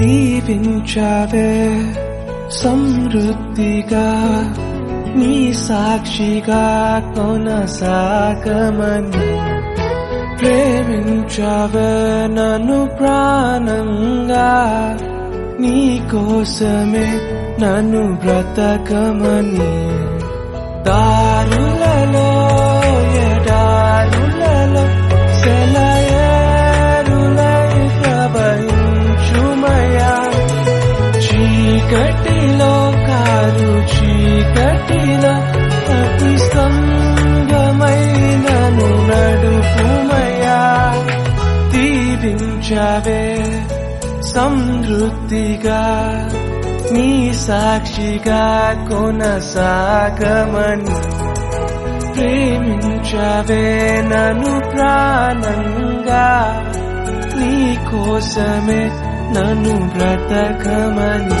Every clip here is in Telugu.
దీవించావే సమృద్ధిగా నీ సాక్షిగా కొనసాగమని ప్రేమించావే నన్ను ప్రాణంగా. నీ కోసమే నన్ను బ్రతకమని దారులలో ఎడారులలో దీవించవే సమృద్ధిగా నీ సాక్షిగా కొనసాగమని ప్రేమించవే నన్ను ప్రాణంగా నీ కోసమే నన్ను బ్రతకమని.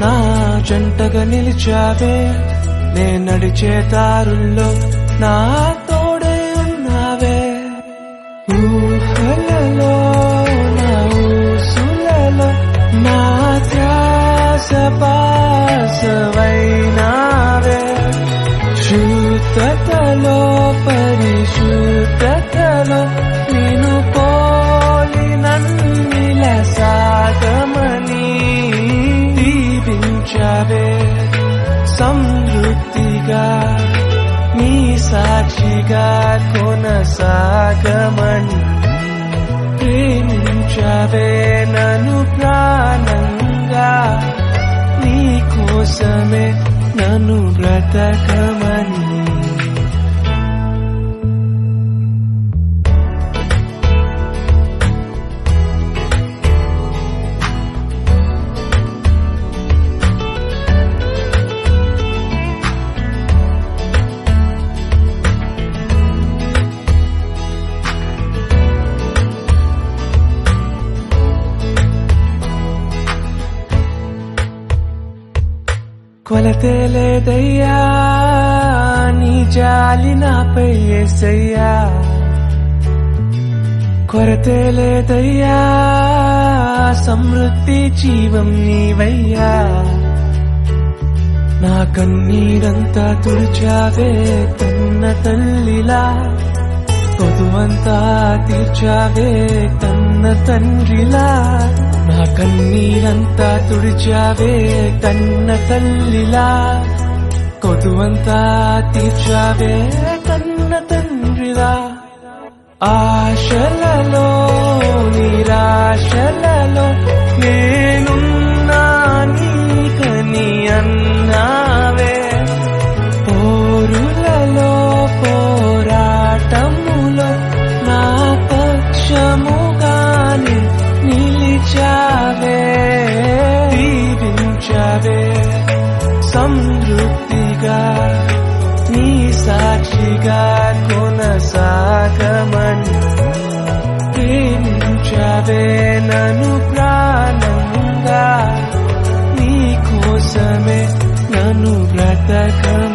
నా జంటగా నిలిచావే. నే నడిచే దారుల్లో నా తోడే ఉన్నావే. ఊహలలో నా ఊసులలో నా ధ్యాస పాసవైనావే శుద్ధతలో పరిశుద్ధతలో సంతృప్తిగా నీ సాక్షిగా కొనసాగమని ప్రేమించవే నను ప్రాణంగా నీ కోసమే నన్ను బ్రతకమని కొలతే లేదయ్యా నీ జాలి నాపై ఏసయ్యా కొరతే లేదయ్యా సమృద్ధి జీవం నీవయ్యా నా కన్నీరంతా తుడిచావే తన్న తల్లిలా కొదువంతా తీర్చావే తన్న తండ్రిలా నా కన్నీరంతా తుడిచావే తన్న తల్లిలా. కొదువంతా తీర్చావే తన్న తండ్రిలా ఆశలలో సమృద్ధిగా నీ సాక్షిగా కొనసాగమని ప్రేమించవే నను ప్రాణంగా. నీ కోసమే నన్ను బ్రతకమని